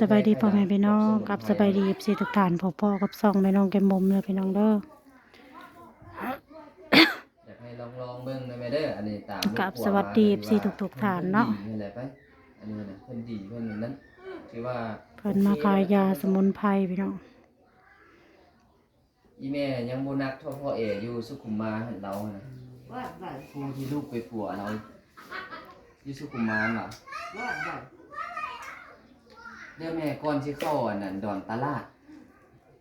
สบายดีพ่อแม่พี่น้องกับสบายดีสีทุกฐานพ่อพ่อกับซองแม่น้องแกมบมเลยพี่น้องเด้ออยากให้ลองลองๆเบิ่งได้ไหมเด้ออันนี้ตามกับสวัสดีสีทุกทุกๆฐานเนาะนี่แหละไปอันนี้นะเพิ่นดีเพิ่นนั้นคือว่าเพิ่นมาขายยาสมุนไพรพี่น้องอีแม่ยังบ่นักเท่าพ่อเออยู่สุขุมมาเห็นเราน่ะว่าได้ผู้ที่ลูกไปปัวเราอยู่สุขุมมารน่ะว่าได้เดี๋ยวแม่ก่อนสิเข้าอันนั้นดอนตลาด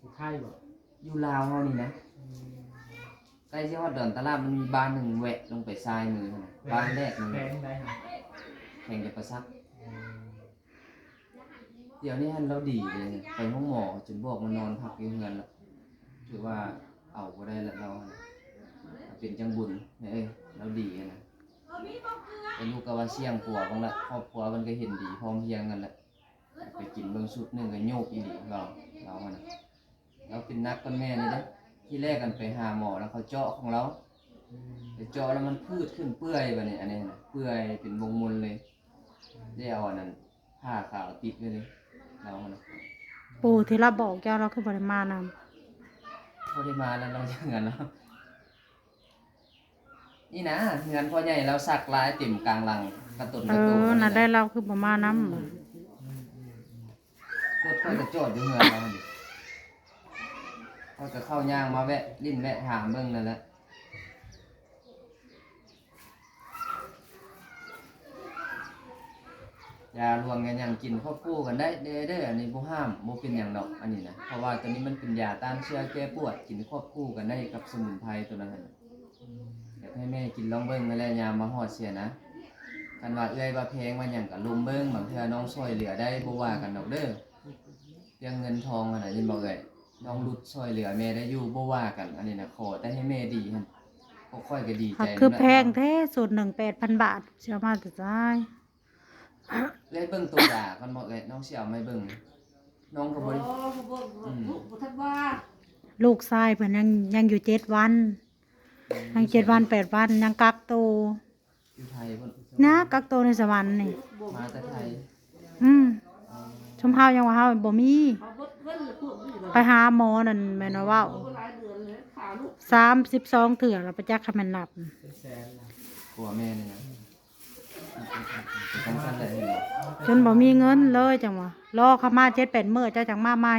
ผู้ไข้บ่อยู่ลาวเฮานี่นะใกล้สิฮอดดอนตลาดมันมีบ้านหนึงแวะลงไปซ้ายมือหั่นน่ะบ้านแรกนึงแพงได้ฮะแข่งจะประซัก เดี๋ยวนี้ฮันเราดีเลยเนี่ยไปห้องหมอจนบอกมานอนพักอยู่เงินละถือว่าเอาก็ได้ละเราน่ะเป็นจังบุญเนี่ยเอ้ยเราดีอะนะเป็นลูกกะว่าเสี่ยงปัวของละครอบครัวมันก็เห็นดีพร้อมเพรียงกันละ ไปกินเบิ่งสุดหนึ่งก็โยกอีหลีเราเราอะนะเราเป็นนักกันแม่นี่เด้อที่แรกกันไปหาหมอแล้วเขาเจาะของเราไปเจาะแล้วมันพืดขึ้นเปื่อยไปเนี่ยอันนี้นะเปื่อยเป็นวงมลเลยได้เอาอันนั้นผ้าขาวติดไว้เลยเราอะนะปู่ที่เราบอกแก้วเราคือบ่ได้มานพอได้มาแล้วเราจะเงินแล้วนี่นะเงินพ่อใหญ่เราสักลายเต็มกลางหลังกระตุนำกเอระตุอน่ะได้เราคือบ่มานำ รถค่อยกระโจดอยู่เงินเราดิก็จะเข้าย่างมาแวะลิ้นแวะถามเบิ่งนั่นแหละยารวมกันอย่างกินควบคู่กันได้เด้อเด้ออันนี้บ่ห้ามบ่เป็นอย่างดอกอันนี้นะเพราะว่าตัวนี้มันเป็นยาต้านเชื้อแก้ปวดกินควบคู่กันได้กับสมุนไพรตัวนั้นนะอยากให้แม่กินลองเบิ้งนั่นแหละยามมาฮอดเสียนะกันว่าเอื้อยว่าแพงว่าหยังก็ลุมเบิ้งบางเทื่อน้องช่วยเหลือได้บ่ว่ากันดอกเด้อ รื่องเงินทองอันน่ะยินบ่เอ่ยน้องรุดช่วยเหลือแม่ได้อยู่บ่ว่ากัน อันนี้น่ะขอแต่ให้แม่ดีหั่นพวกค่อยก็ดีหัใจกคือแพงแท้สูตรหนึ่งแปดพันบาทเชื่อมาแต่ได้เลยเบิ่งตัวยากันบ่เอ่ยน้องสิเอาไม่เบิ่งน้องก็บ่โอ้ได้โหบุบุทัดว่าลูกชายเพิ่นยังยังอยู่เจ็ดวันยังเจ็ดวันแปดวันยังกักตัวอยู่ไทยเพิ่นนะกักตัวในสวรรค์นี่ มาแต่ไทยอืม ชมเฮายังว่าเฮาบ่มีเขาบดเงินพูดอยู่ไปหาหมอนั่นแม่นว่าเว้าหลายเดือนเลยขาลูกสามสิบสองเถื่อเราไปจักคำแมันหลับเป็นแสนนะกลัวแม่นี่นะเป็นจังซั่นแหละเห็นบ่จนบ่มีเงินเลยจังหวะรอเขามาเจ็ดแปดมื้อเจ้าจังมาใหม่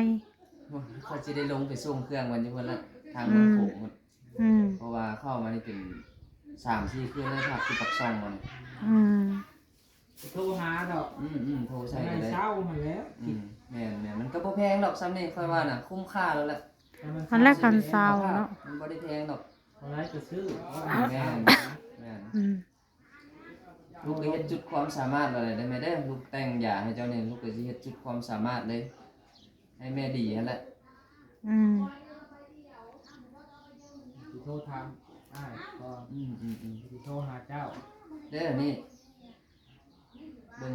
เขาจะได้ลงไปส่งเครื่องวันอยู่เพิ่นละทางเมืองโขงพุ่นอืมเพราะว่าเข้ามานี่เป็นสามสี่คืนเลยครับคือปักซองมันอืม โทรหาดอกอืมอืมโทรใส่ใส่กันเลยเช้ามาแล้วอืมแม่นแม่นมันก็บ่แพงดอกซ้ำนี่ค่อยว่าน่ะ คุ้มค่าแล้วแหละอันแรกคันซาวเนาะมันบ่ได้แพงดอกอะไรจะซื้อแม่นแม่นอืมลูกก็เฮ็ดจุดความสามารถอะไรได้ไหมเด้อลูกแต่งยาให้เจ้านี่ลูกก็สิเฮ็ดจุดความสามารถเลย ให้แม่ดีนั่นแหละอืมที่โทรทำได้ก็อืมอืมอืมที่โทรหาเจ้าเด้อนี่ เบิ่ง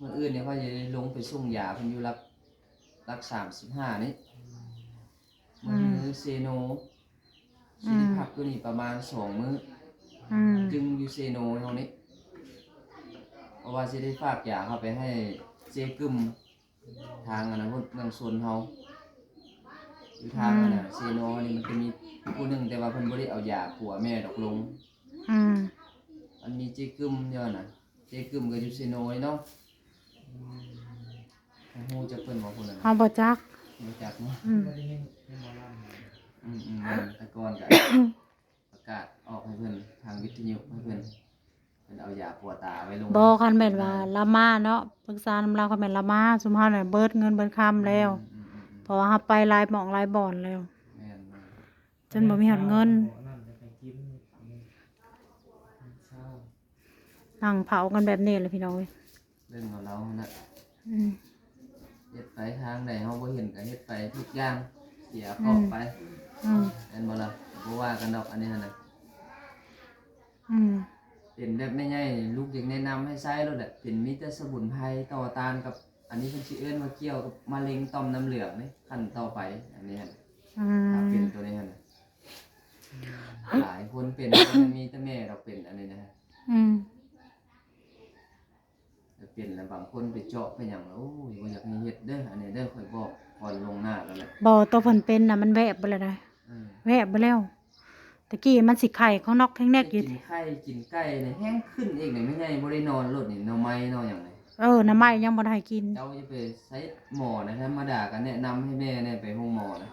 มื้ออื่นเนี่ยเขาจะได้ลงไปส่งยาเพิ่นอยู่รักรัก35นี่มื้อเซโนสิได้พักตัวนี้ประมาณสองมื้ออืมจึงอยู่เซโนเท่านี้เพราะว่าสิได้ฝากยาเข้าไปให้เจกึมทางอันนั้นพวกเมืองโซนเฮาอยู่ทางอันน่ะเซโนนี่มันจะมีผู้หนึงแต่ว่าเพิ่นบ่ได้เอายาผัวแม่ดอกลงอืมอันมีเจกึมเด้อน่ะ เจกึมก็อยู่เซโนนี่เนาะฮู้จักเพิ่นบ่คนนั้นเฮาบ่จักรู้จักเนาะอืมไม่ได้เห็นเห็นหมอลำอืมอืมแตะกอนก็ประกาศออกให้เพิ่นทางวิทยุให้เพิ่นเพิ่นเอายาปัวตาไว้ลงบ่คันแม่นว่าละมาเนาะปรึกษานำเราคันแม่นละมาซุมเฮาน่ะเบิดเงินเบิดคำแล้วอืมอืมอืมเพราะว่าเฮาไปหลายหม่องหลายบ่อนแล้วแม่นแม่นจนบ่มีหอดเงิน นั่นจะไปกินเช้า นั่งเผากันแบบนี้เลยพี่น้องเอ้ยเรื่องของเรานะอืม เฮ็ดไปทางใดเฮาบ่เห็นก็เฮ็ดไปทุกอย่างเสียขอบไปอืมแม่นบ่ล่ะบ่ว่ากันดอกอันนี้หั่นน่ะอืมเป็นแบบไม่ใหญ่ลูกอยากแนะนำให้ใช้แล้วแหละเป็นมิตรสมุนไพรต่อต้านกับ อันนี้เพิ่นสิเอิ้นว่าเกี่ยวกับมะเร็งต่อมน้ำเหลืองนี่ขั้นต่อไปอันนี้หั่น อืถ้าเป็นมตัวนี้หั่นน่ะหลายคนเป็นมีแต่แม่เราเป็นอันนี้นะฮะอืม เเป็นแล้วบางคนไปเจาะไปหยังแล้วโอ้ยบ่อยากให้เฮ็ดเด้ออันนี้เด้อข่อยบอกก่อนลงหน้าแล้วแหละบ่ตัวเพิ่นเป็นน่ะมันแวบไปแล้วนะเออแวบไปแล้วตะกี้มันสิไข่ของนอกแท่งแนกอยู่กินไข่กินไก่เนี่ยแห้งขึ้นอีกนี่ไม่ใช่บ่ได้นอนรถนี่หนอนไม้นอนหยังไงเออน้ำไม้ยังบ่ได้กิน เจ้าจะไปใช้หมอนะถ้ามาด่ากันแนะนำให้แม่เนี่ยไปห้องหมอนะ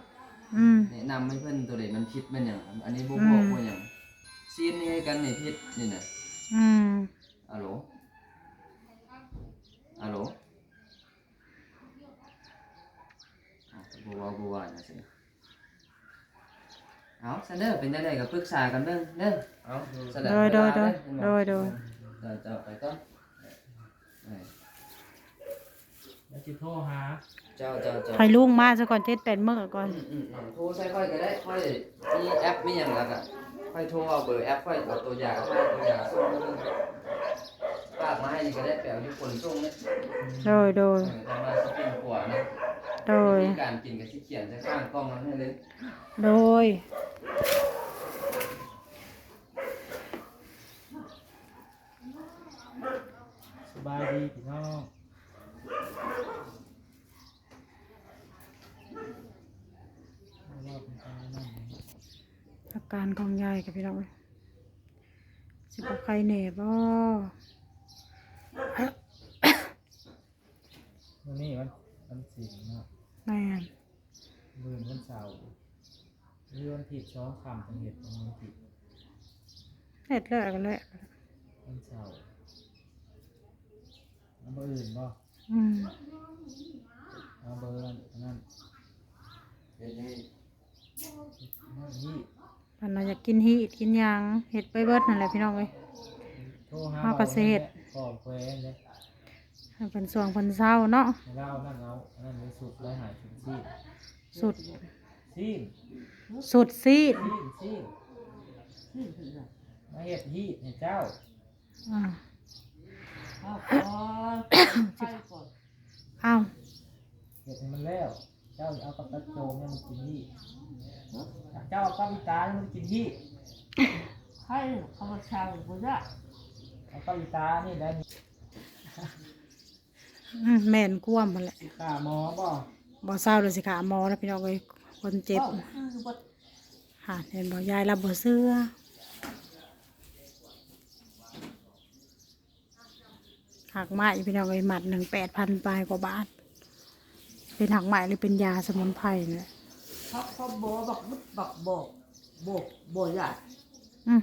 อืม แนะนำให้เพิ่นตัวเด็มันพิษมันหยังอันนี้บ่อืบมอกว่าหยังซีนนี่ให้กันนี่พิษนี่น่ะอืม อะโหล อะโหลอะบ่ว่าบ่ว่านะสิเอาซะเด้อเป็นจังไดก็ปรึกษากันเด้อเด้อเอาสะดะโดยโดยเวโดลายโดยโดยเดี๋ยวจะไปก่อนเออแล้วจิโทรหาเจ้าเจ้าเจ้าให้ลุงมาซะก่อน7 8มื้อก่อนอืมอืมอืมโทรใช้ค่อยก็ได้ค่อยมีแอปมีอย่างแล้วก็ค่อยโทรเอาเบอร์แอปค่อยเอาตัวอย่างให้ตัวอย่างส่งมาเลยฝา กมาให้นี่ก็ได้แปลว่าอยู่คนส่งเนี่ยโดยโดยเออทำมาสปินขวานะโดยวิธีการกินกับที่เขียนจะข้างกล้องนั้นให้เลยโดยสบายดีพี่น้องเอาว่าเป็นการนั่นนี่อาการของยายกับพี่น้องสิบ่ใครแหน่บ่ วันนี้วันวันศิลป์เนาะแม่นมือวันเสาร์หรือวันผิดช้องคำเป็นเหตุของวันผิดเฮ็ดแล้วก็แล้ววันเสาร์เอาเบอร์อื่นบ่อืมเอาเบอร์นั้นอันนั่นเดี๋ยวจะมีนั่นนี่อันน่ะอยากกินฮีดกินหยังเฮ็ดไปเบิดนั่นแหละพี่น้องเอ้ยโทรหาเอากระเสธ ขอแควนเลยให้เพิ่นสวงเพิ่นเศร้าเนาะให้เล่านั่นเอาอันนั่นเลยสุดแล้วหายถึงซีดสุดซีดสุดซีดซีดซีดมาเห็ดฮีดให้เจ้าอ่าเอาเอาเห็ดให้มันแล้ว เจ้าเอากับตะโจมมันกินฮีดเจ้าเอากับอีตามันกินฮีดให้เขามาช่างกูจ้ะ เอากับอีตานี่ได้อืมแม่นกวมหั่นแหละตาหมอบ่บ่เศร้าเลยสิขาหมอแล้วพี่น้องเอ้ยคนเจ็บอาคือว่าหาเห็นบ่ยายรับบ่เสื้อหักไม้พี่น้องเอ้ยหมัดหนึ่งแปดพันปลายกว่าบาท เป็นหักไม้หรือเป็นยาสมุนไพรนี่แหละเขาเขาบอกบักบึกบักบอกบอกบอกใหญ่อืม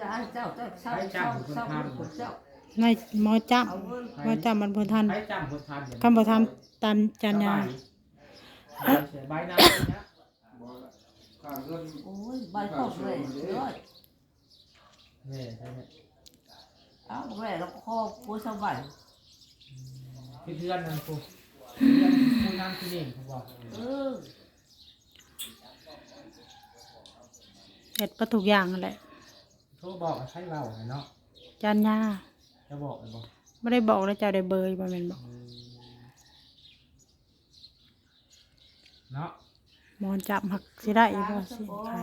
บอกเอายาให้เจ้าเจ้าเศร้าเศร้าเศร้าคนเจ้าในหมอจับเอาเงินหมอจับมันเพิ่นทันใช้จำคนทันเดี๋ยวคำบ่ทำตามจันยาใบหน้าเลยนะโอ้ยใบพอกเลยเลยนี่ใช่ไหมเอาแหวนแล้วคอกูสบายเพื่อนนั่นกูเพื่อนผู้นั่งที่นี่เขาบอกเออเฮ็ดประทุกอย่างนั่นแหละ โทรบอกให้ใช้เราเนาะจันยาจะบอกเลยบอกไม่ได้บอกแล้วเจ้าได้เบยบ่แม่นบอกเนาะหมอจับหักสิได้บ่สิใคร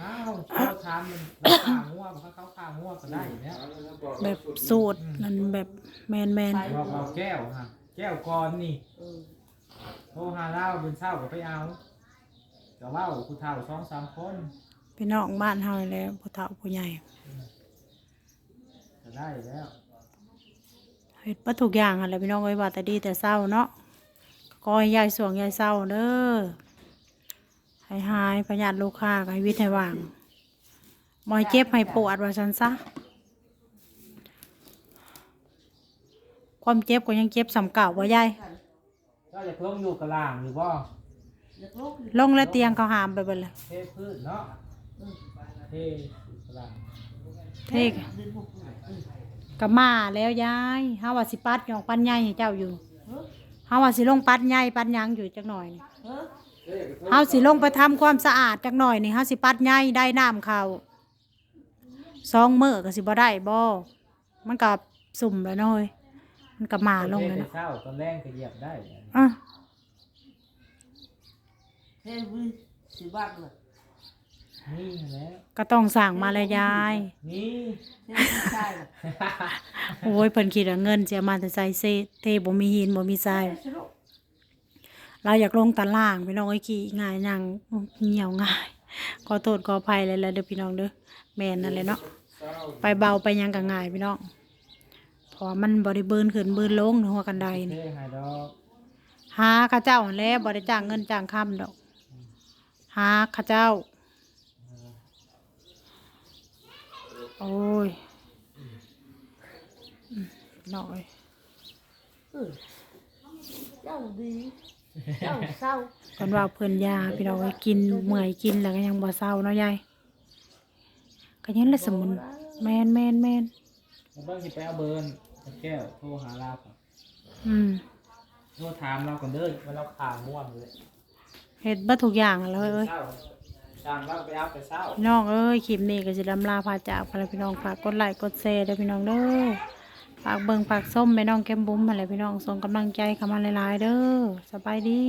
อ้าวเขาทำมันราคางัวมันก็เขาค่างัวก็ได้อยู่เนี่ยแบบสูตรนั่นแบบแมนแมนบอกเอาแก้วฮะแก้วก่อนนี่ เออโทรหาเล่าเป็นเศร้าก็ไปเอาแต่ว่าคุณเท่าสองสามคน พี่น้องบ้านเฮานี่แหล้วผู้เฒ่าผู้ใหญ่จะได้แล้วเฮ็ดประทุกอย่างอะไรพี่น้องเอ้ยว่าแต่ดีแต่เศร้าเนาะขอให้ยายสวงยายเศร้าเด้อให้หายประหยัดลูกค้าก็ให้วิทย์ให้ว่างบ่ให้เจ็บให้ปวดว่าซั่นซะความเจ็บก็ยังเจ็บสำเก่าบ่ยายเจ้าอยากลงอยู่กับล่างอยู่บ่อยากลุกลงแล้วเตียงเขาหามไปเบิดเลย เทพื้นเนาะ เทกับล่างเท่กดินพวกกูเออก็มาแล้วยายเฮาว่าสิปัดหยองปันใหญ่ให้เจ้าอยู่เออเฮาว่าสิลงปัดใหญ่ปัดหยังอยู่จักหน่อยนี่เออเฮาสิลงไปทำความสะอาดจักหน่อยนี่เฮาสิปัดใหญ่ได้น้ำเข้าสองมื้อก็สิบ่ได้บ่มันก็สุ่มแล้วเนาะเฮ้ยมันก็มาลงแล้วเทเนาะเศร้าตอนแรงก็เหยียบได้อะเฮ้ยวิสิบักเลย นี่แล้วก็ต้องสั่งมาเลยยาย นี่เนี่ยไม่ใช่หรอกโอ้ยเพิ่นคิดว่าเงินจะมาแต่ใส่เซเทบ่มีหินบ่มีทรายสรุปเราอยากลงตารางพี่น้องไอ้ขี้ง่ายนั่งเหี่ยวง่าย ขอโทษขออภัยเลยแหละเด้อพี่น้องเด้อแม่นนั่นแหละเนาะเศร้าไปเบาไปหยังก็ง่ายพี่น้องเพราะว่ามันบ่ได้เบินขึ้นเบินลงในหัวกันไดเท่นี่หายดอกหาข้าเจ้าหั่นแหล้วบ่ได้จ้างเงินจ้างคำดอกหาข้าเจ้า โอ้ยอืมหน่อยเออเจ้าดีเจ้าเศร้าเพิ่นว่าเพิ่นยาพี่น้องไว้กินเมื่อยกินแล้วก็ยังบ่เศร้าเนาะยายก็ยังละสมุนแม่นแม่นแม่นแล้วเบิ่งสิไปเอาเบิร์นแก้วโทรหาเราก่อนอืมโทรถามเราก่อนเด้อว่าเราข่าวม่วนเลยเฮ็ดเบ่ทุกอย่างอะเลยเอ้ยเศร้า สั่งเราไปเอาแต่เศร้าพี่น้องเอ้ยคลิปนี้ก็สิลำลาพาจากไปแล้วพี่น้องฝากกดไลค์กดแชร์เด้อพี่น้องเด้อฝากเบิ่งฝากส้มแม่น้องแก้มบุ้มมาแล้วพี่น้องส่งกำลังใจเข้ามาหลายๆเด้อสบายดี